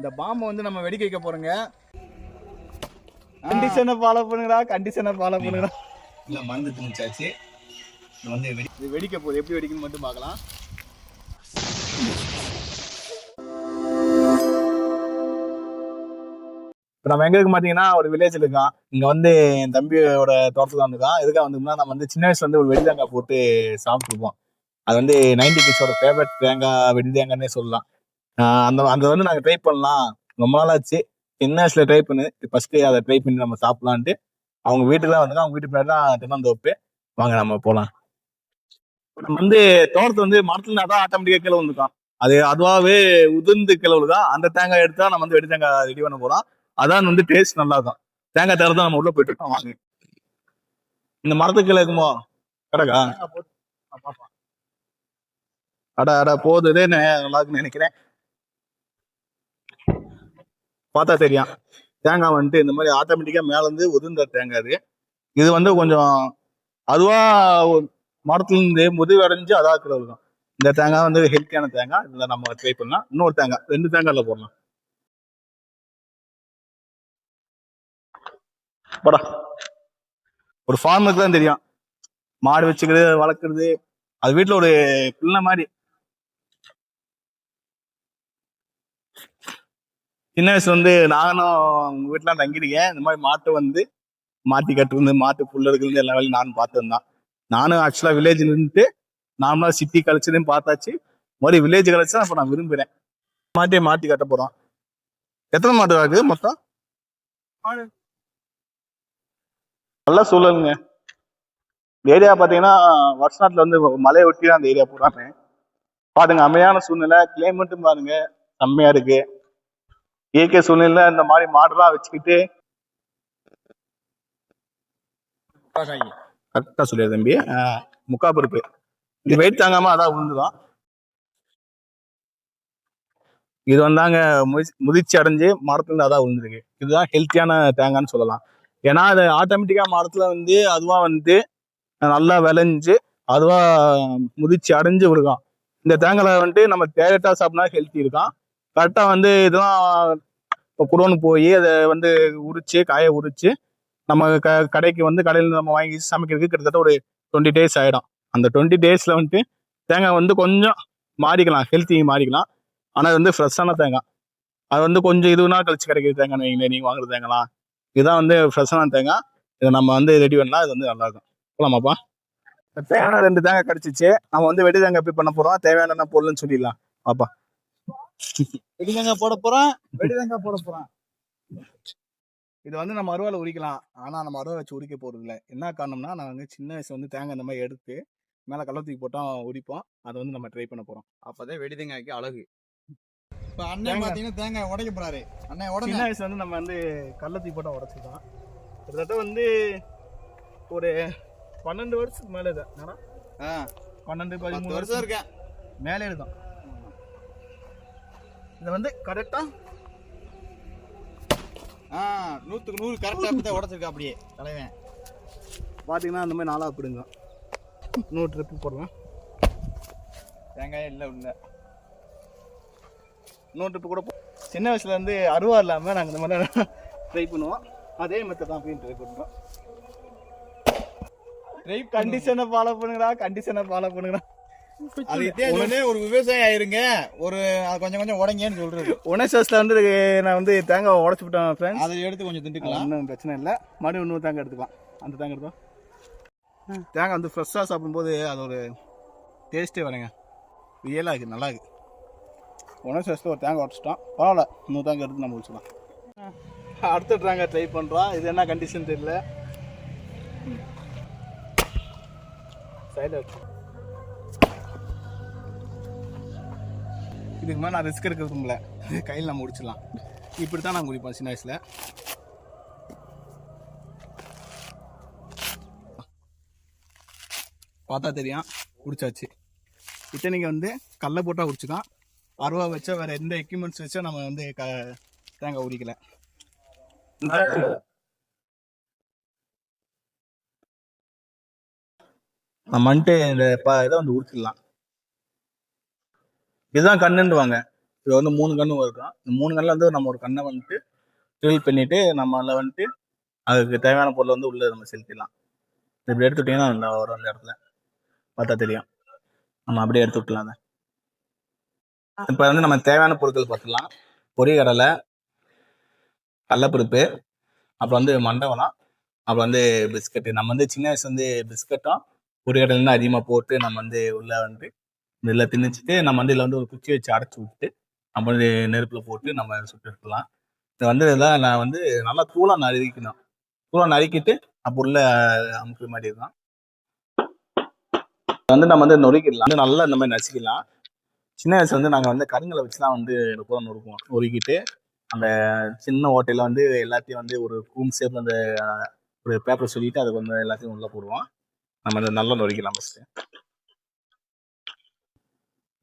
இந்த பாம்பை வந்து நம்ம வெடிக்க வைக்க போறோங்க. கண்டிஷனை ஃபாலோ பண்ணுங்கடா கண்டிஷனை ஃபாலோ பண்ணுங்கடா. இல்லை மருந்து திணிச்சாச்சு இது வந்து வெடி இது வெடிக்க போகுது. எப்படி வெடிக்கணும்னு மட்டும் பார்க்கலாம். இப்போ நம்ம எங்க இருக்கு பார்த்தீங்கன்னா ஒரு வில்லேஜில் இருக்கான் இங்கே வந்து என் தம்பியோட தோட்டத்துக்கு வந்துருக்கான் எதுக்காக வந்தோம்னா நம்ம வந்து சின்ன வயசுல வந்து ஒரு வெடிதாங்காய் போட்டு சாப்பிட்ருப்போம் அது வந்து நைன்டி கிட்ஸோட ஃபேவரட் தேங்காய் வெடிதாங்கன்னே சொல்லலாம். ஆஹ் அந்த அந்த வந்து நாங்கள் ட்ரை பண்ணலாம். ரொம்ப நாள் ஆச்சு சின்ன வயசுல ட்ரை பண்ணு ஃபர்ஸ்ட் அதை ட்ரை பண்ணி நம்ம சாப்பிடலான்ட்டு. அவங்க வீட்டுக்கு தான் வந்தாங்க அவங்க வீட்டுக்கு பின்னாடி தான் தென்னந்தோப்பு. வாங்க நம்ம போகலாம் நம்ம வந்து தோட்டத்து வந்து மரத்துல தான் ஆட்டோமேட்டிக்காக கீழே வந்துருக்கான் அது அதுவாகவே உதிர்ந்து விழுதா அந்த தேங்காய் எடுத்தா நம்ம வந்து வெடி தேங்காய் ரெடி பண்ண போறோம். அதான் வந்து டேஸ்ட் நல்லா இருக்கும். தேங்காய் தர தான் நம்ம உள்ள போயிட்டு இருக்கோம். வாங்க. இந்த மரத்துக்கு கீழே இருக்குமோ? கிடக்கா? அட அட போகுது நல்லா இருக்குன்னு நினைக்கிறேன். பார்த்தா தெரியும். தேங்காய் வந்துட்டு இந்த மாதிரி ஆட்டோமேட்டிக்காக மேலேருந்து உதிர்ந்த தேங்காய் அது. இது வந்து கொஞ்சம் அதுவாக மரத்துலேருந்து மரத்துல அடைஞ்சு அதாக இருக்கும் இந்த தேங்காய் வந்து ஹெல்த்தியான தேங்காய். இதில் நம்ம ட்ரை பண்ணலாம். இன்னொரு தேங்காய். ரெண்டு தேங்காயில் போடலாம். படா ஒரு ஃபார்முக்கு தான் தெரியும். மாடு வச்சுக்கிறது வளர்க்குறது. அது வீட்டில் ஒரு பிள்ளை மாதிரி. சின்ன வயசுல வந்து நானும் உங்க வீட்டுல தங்கியிருக்கேன். இந்த மாதிரி மாட்டை வந்து மாட்டி கட்டுறது மாட்டு புல்ல இருக்கிறது எல்லா வேலையும் நானும் பார்த்துருந்தான் நானும் ஆக்சுவலா வில்லேஜ்ல இருந்துட்டு நார்மலா சிட்டி கழிச்சதையும் பார்த்தாச்சு. மறுபடியும் வில்லேஜ் கழிச்சா அப்ப நான் விரும்புறேன். மாட்டியை மாட்டி கட்ட போறோம். எத்தனை மாடு இருக்கு மொத்தம்? நல்லா சொல்லுங்க இந்த ஏரியா பாத்தீங்கன்னா வருஷநாட்டுல வந்து மலையை ஒட்டி தான் அந்த ஏரியா போறாங்க பாருங்க அமையான சூழ்நிலை கிளைமேட்டும் பாருங்க செம்மையா இருக்கு. இயற்கை சூழ்நிலை இந்த மாதிரி மாடுலாம் வச்சுக்கிட்டு கரெக்டா சொல்லிடு தம்பி. முக்கா பருப்பு. இது வெயிட் தாங்காம அதான் விழுந்துதான் இது வந்தாங்க முதிர்ச்சி அடைஞ்சு மரத்துல இருந்து அதான் விழுந்துருக்கு இதுதான் ஹெல்த்தியான தேங்காய்னு சொல்லலாம். ஏன்னா அது ஆட்டோமேட்டிக்கா மரத்துல வந்து அதுவா வந்து நல்லா விளைஞ்சு அதுவா முதிர்ச்சி அடைஞ்சு விழுகும். இந்த தேங்காய் வந்துட்டு நம்ம டேரக்டா சாப்பிட்டா ஹெல்த்தி இருக்கான் கரெக்டா வந்து இதெல்லாம் இப்போ குடோனு போய் அதை வந்து உரிச்சு காய உரிச்சு நம்ம க கடைக்கு வந்து கடையில் நம்ம வாங்கி சமைக்கிறதுக்கு கிட்டத்தட்ட ஒரு டுவெண்ட்டி டேஸ் ஆயிடும். அந்த டுவெண்ட்டி டேஸ்ல வந்துட்டு தேங்காய் வந்து கொஞ்சம் மாறிக்கலாம் ஹெல்த்தி மாறிக்கலாம். ஆனால் அது வந்து ஃப்ரெஷ்ஷான தேங்காய். அது வந்து கொஞ்சம் இதுனா கழிச்சு கிடைக்கிற தேங்காய் வைங்களேன் நீங்கள் வாங்குற தேங்காய்லாம். இதுதான் வந்து ஃப்ரெஷ்ஷான தேங்காய். இதை நம்ம வந்து ரெடி பண்ணலாம் இது வந்து நல்லாயிருக்கும் போகலாமாப்பா தேங்காய் ரெண்டு தேங்காய் கிடச்சிச்சு. நம்ம வந்து வெடி தேங்காய் எப்படி பண்ண போகிறோம் தேவையான பொருள்னு சொல்லிடலாம். பாப்பா வெடிதாங்க போட போறோம். வெடிதாங்க போட போறோம். இது வந்து நம்ம அருவால உரிக்கலாம். ஆனா நம்ம அருவா வச்சு உரிக்க போறது இல்ல என்ன காரணம்னா நாங்க சின்ன வயசுல வந்து தேங்காய் இந்த மாதிரி எடுத்து மேல கள்ள தூக்கி போட்டா உரிப்போம். அதை வந்து நம்ம ட்ரை பண்ண போறோம். அப்பதான் வெடிதங்காய்க்கு அழகு. இப்ப அண்ணன். பாத்தீங்கன்னா தேங்காய் உடைக்க போறாரு. அண்ணன் உடனே சின்ன வயசுல வந்து நம்ம வந்து கள்ள தூக்கி போட்டா உடச்சுதான் கிட்டத்தட்ட வந்து ஒரு பன்னெண்டு வருஷத்துக்கு மேல என்னடா? பன்னெண்டு பதிமூணு வருஷம் வருஷம். இருக்கேன். மேலே இருக்கும் இது வந்து கரெக்டா ஆ நூத்துக்கு நூறு கரெக்டா அப்பதான் உடைச்சிருக்கா அப்படியே தலைவன். பாத்தீங்கன்னா அந்த மாதிரி நாளா பிடுங்க. இன்னொரு ட்ரிப்பு போடலாம் தேங்காயே இல்ல உள்ள. இன்னொரு ட்ரிப்பு கூட போ- சின்ன வயசுல இருந்து அருவா இல்லாம நாங்க இந்த மாதிரி ட்ரை பண்ணுவோம். அதே மெத்தட் தான் ட்ரை பண்றோம். ட்ரை கண்டிஷனை ஃபாலோ பண்ணுங்கடா கண்டிஷனை ஃபாலோ பண்ணுங்கடா. இதே ஒரு விவசாயி ஆயிருங்க. ஒரு அது கொஞ்சம் கொஞ்சம் உடைங்கன்னு சொல்றது. ஒனசஸ்ல வந்து நான் வந்து தேங்காய் உடச்சு விட்டேன் ஃப்ரெண்ட்ஸ் அதை எடுத்து கொஞ்சம் திண்டுக்கலாம். ஒன்றும் பிரச்சனை இல்லை. மறுபடியும் இன்னொரு தேங்காய் எடுத்துக்கலாம். அந்த தேங்காய் எடுத்தோம் தேங்காய் வந்து ஃப்ரெஷ்ஷாக சாப்பிடும்போது அது ஒரு டேஸ்ட்டே வரேங்க. ரியலாக இருக்குது நல்லா இருக்கு. ஒனசஸ்ல ஒரு தேங்காய் உடச்சிட்டோம். பரவாயில்ல இன்னொரு தேங்காய் எடுத்து நம்ம முடிச்சிடலாம் அடுத்த தேங்காய் ட்ரை பண்ணுறோம் இது என்ன கண்டிஷன் தெரியல. சைடில் இதுக்கு மேலே நான் ரிஸ்க் எடுக்க விரும்பல. கையில் நம்ம முடிச்சிடலாம். இப்படி தான் நான் குடிப்பேன் சின்ன வயசில். பார்த்தா தெரியும். குடிச்சாச்சு இத்தனைக்கு வந்து கல்லை போட்டால் குடிச்சுதான் அருவா வச்சா வேறு எந்த எக்யூப்மெண்ட்ஸ் வச்சா நம்ம வந்து க தேங்காய் உரிக்கல. நம்ம வந்துட்டு இந்த ப இதை வந்து உரிச்சிடலாம். இதுதான் கண்ணுண்டுவாங்க இது வந்து மூணு கன்று இருக்கும். இந்த மூணு கண்ணில் வந்து நம்ம ஒரு கண்ணை வந்துட்டு ட்ரில் பண்ணிட்டு நம்ம அதில் வந்துட்டு அதுக்கு தேவையான பொருளை வந்து உள்ளே நம்ம செலுத்திடலாம். இப்படி எடுத்து விட்டீங்கன்னா நல்லா வரும் அந்த இடத்துல பார்த்தா தெரியும். நம்ம அப்படியே எடுத்து விட்டுலாம் அதை. இப்போ வந்து நம்ம தேவையான பொருட்கள் பார்த்துக்கலாம் பொரிகடலை கடலப்பருப்பு அப்புறம் வந்து மண்டபம்லாம் அப்புறம் வந்து பிஸ்கட்டு. நம்ம வந்து சின்ன வயசு வந்து பிஸ்கட்டும் பொரிகடலும் அதிகமாக போட்டு நம்ம வந்து உள்ளே வந்து இதில் திணிச்சிட்டு நம்ம வந்து இதில் வந்து ஒரு குச்சி வச்சு அடைச்சி விட்டு நம்ம வந்து நெருப்பில் போட்டு நம்ம சுட்டு எடுக்கலாம் இது வந்து இதெல்லாம் நான் வந்து நல்லா தூளாக நறுக்கணும் தூளாக நறுக்கிட்டு அப்போ உள்ள அமுக்கிற மாதிரி தான் வந்து நம்ம வந்து நொறுக்கிடலாம். வந்து நல்லா இந்த மாதிரி நசுக்கிடலாம். சின்ன வயசு வந்து நாங்கள் வந்து கருங்களை வச்சு தான் வந்து கூட நொறுக்குவோம். நொறுக்கிட்டு அந்த சின்ன ஓட்டையில் வந்து எல்லாத்தையும் வந்து ஒரு கூம் ஷேப் அந்த ஒரு பேப்பர் சொல்லிட்டு அதுக்கு வந்து எல்லாத்தையும் உள்ளே போடுவோம். நம்ம வந்து நல்லா நொறுக்கலாம் ஃபஸ்ட்டு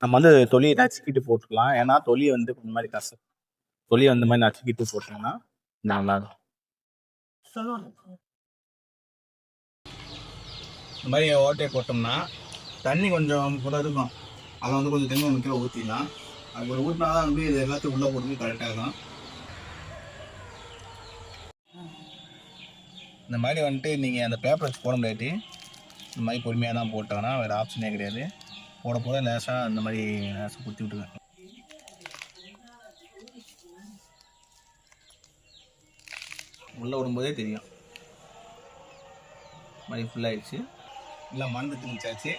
நம்ம வந்து தொலியை நச்சுக்கிட்டு போட்டுக்கலாம். ஏன்னா தொலியை வந்து இந்த மாதிரி கச தொலியை அந்த மாதிரி நச்சுக்கிட்டு போட்டோம்னா நல்லா இருக்கும் இந்த மாதிரி ஓட்டையை போட்டோம்னா தண்ணி கொஞ்சம் கூட இருக்கும். அதை வந்து கொஞ்சம் தண்ணி ஒன்று கீழே ஊற்றிடலாம் அது ஒரு ஊற்றினா தான் வந்து இது எல்லாத்தையும் உள்ளே போட்டு கரெக்டாக இருக்கும். இந்த மாதிரி வந்துட்டு நீங்கள் அந்த பேப்பர் வச்சு போட முடியாது. இந்த மாதிரி பொறுமையாக தான் போட்டாங்கன்னா வேறு ஆப்ஷனே கிடையாது. போட போட லேசாக இந்த மாதிரி லேசாக குத்தி விட்டுருவேன். உள்ளே விடும்போதே தெரியும். இந்த மாதிரி ஃபுல்லாகிடுச்சு எல்லாம் மருந்து திணிச்சாச்சு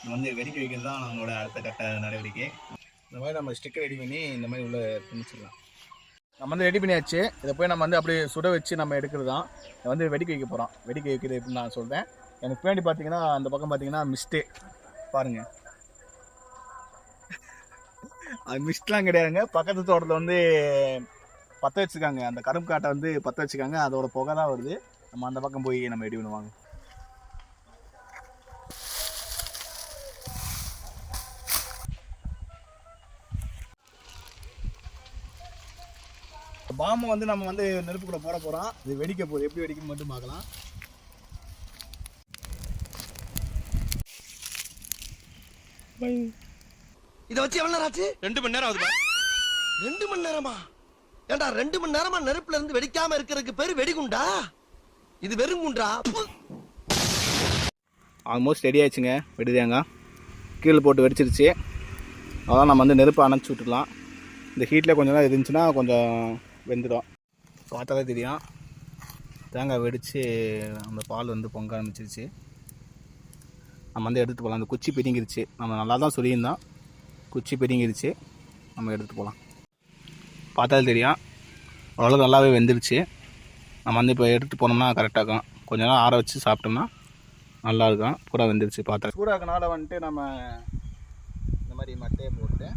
இது வந்து வெடிக்க வைக்கிறது தான் நம்மளோட அடுத்த கட்ட நடவடிக்கை. இந்த மாதிரி நம்ம ஸ்டிக்கர் ரெடி பண்ணி இந்த மாதிரி உள்ளே திணிச்சிடலாம் நம்ம வந்து ரெடி பண்ணியாச்சு. இதை போய் நம்ம வந்து அப்படியே சுட வச்சு நம்ம எடுக்கிறது தான். இதை வந்து வெடிக்க வைக்க போகிறோம் வெடிக்க வைக்கிறது எப்படின்னு நான் சொல்கிறேன் எனக்கு பின்னாடி பார்த்தீங்கன்னா அந்த பக்கம் பார்த்தீங்கன்னா மிஸ்டே பாருங்க. அது மிஸ்ட்லாம் கிடையாதுங்க. பக்கத்து தோட்டத்தில் வந்து பற்ற வச்சுருக்காங்க. அந்த கரும்பு காட்டை வந்து பற்ற வச்சுருக்காங்க. அதோட புகை தான் வருது. நம்ம அந்த பக்கம் போய் நம்ம எடி பண்ணுவாங்க பாம்பை வந்து நம்ம வந்து நெருப்புக்குள்ள போட போகிறோம் இது வெடிக்க போகுது. எப்படி வெடிக்கும் மட்டும் பார்க்கலாம். இத வச்சு எவ்வளவு நேரம் ஆச்சு? ரெண்டு மணி நேரம் ஆகுது ரெண்டு மணி நேரமா? ஏண்டா ரெண்டு மணி நேரமா நெருப்புல இருந்து வெடிக்காம இருக்கிறதுக்கு பேரு வெடிகுண்டா? இது வெறும் குண்டா. ஆல்மோஸ்ட் ரெடி ஆயிடுச்சுங்க வெடிதாங்க. கீழே போட்டு வெடிச்சிருச்சு. அதான் நம்ம வந்து நெருப்பை அணைச்சி விட்டுடலாம். இந்த ஹீட்டில் கொஞ்சம் நேரம் இருந்துச்சுன்னா கொஞ்சம் வெந்துடும். பார்த்தாலே தெரியும். தேங்காய் வெடித்து அந்த பால் வந்து பொங்க ஆரம்பிச்சிருச்சு. நம்ம வந்து எடுத்துகிட்டு போகலாம் அந்த குச்சி பிரிங்கிருச்சு நம்ம நல்லா தான் சொல்லியிருந்தோம். குச்சி பிரிங்கிருச்சு நம்ம எடுத்துகிட்டு போகலாம் பார்த்தாலே தெரியும். ஓரளவுக்கு நல்லாவே வெந்துருச்சு. நம்ம வந்து இப்போ எடுத்துகிட்டு போனோம்னா கரெக்டாக இருக்கும். கொஞ்ச நேரம் ஆற வச்சு சாப்பிட்டோம்னா நல்லா இருக்கும். பூரா வெந்துருச்சு பார்த்தா சூடாக்கனால வந்துட்டு நம்ம இந்த மாதிரி மட்டையை போட்டு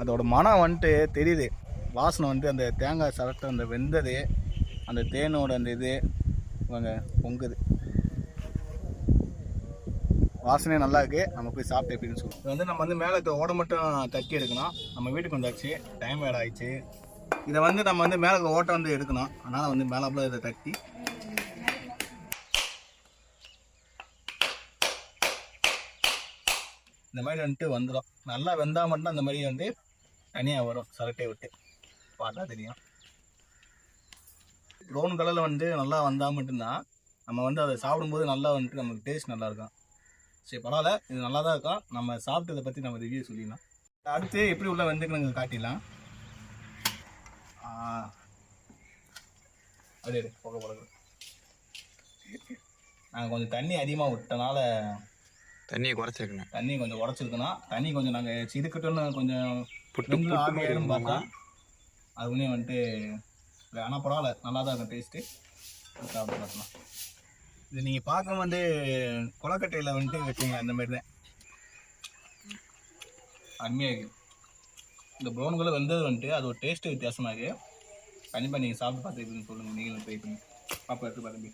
அதோட மனம் வந்துட்டு தெரியுது. வாசனை வந்துட்டு அந்த தேங்காய் சரட்டை அந்த வெந்தது அந்த தேனோட அந்த இது இவங்க பொங்குது. வாசனையே நல்லா இருக்கு. நம்ம போய் சாப்பிட்டு எப்படின்னு சொல்லுவோம். இது வந்து நம்ம வந்து மேலே இருக்க ஓடை மட்டும் தட்டி எடுக்கணும். நம்ம வீட்டுக்கு வந்தாச்சு. டைம் வேறு ஆயிடுச்சு. இதை வந்து நம்ம வந்து மேலே இருக்க ஓட்டை வந்து எடுக்கணும். அதனால் வந்து மேலே இதை தட்டி. இந்த மாதிரி வந்துட்டு வந்துடும் நல்லா வெந்தால் மட்டும் அந்த மாதிரி வந்து தனியாக வரும். சரட்டை விட்டு. பார்த்தா தெரியும். ப்ரௌன் கலரில் வந்து நல்லா வந்தால் மட்டும்தான் நம்ம வந்து அதை சாப்பிடும்போது நல்லா வந்துட்டு நமக்கு டேஸ்ட் நல்லா இருக்கும். சரி பரவாயில்ல. இது நல்லா தான் இருக்கும். நம்ம சாப்பிட்டதை பற்றி நம்ம ரிவ்யூ சொல்லிடலாம். அடுத்து எப்படி உள்ள வெந்துக்கணுங்க காட்டிடலாம். அப்படியே புகை போடுறது நாங்கள் கொஞ்சம் தண்ணி அதிகமாக விட்டனால தண்ணியை குறைச்சிருக்கேன் தண்ணி கொஞ்சம் உடச்சிருக்கணும் தண்ணி கொஞ்சம் நாங்கள் சிதுக்கட்டும்னு கொஞ்சம் புட்டு மாதிரி பார்த்தா அது ஒன்றே இல்லை ஆனால் பரவாயில்ல. நல்லா தான் இருக்கும் டேஸ்ட்டு சாப்பிட்டு பார்க்கலாம். இது நீங்கள் பார்க்க வந்து கொலக்கட்டையில் வந்துட்டு வச்சுங்க அந்த மாதிரி தான் அருமையாக இருக்குது இந்த ப்ரௌன் கலர் வந்தது வந்துட்டு அது ஒரு டேஸ்ட்டு வித்தியாசமாக இருக்குது கண்டிப்பாக நீங்கள் சாப்பிட்டு பார்த்துக்கிட்டு சொல்லுங்கள் நீங்களும் ட்ரை பண்ணி பாப்பா எடுத்து பார்த்து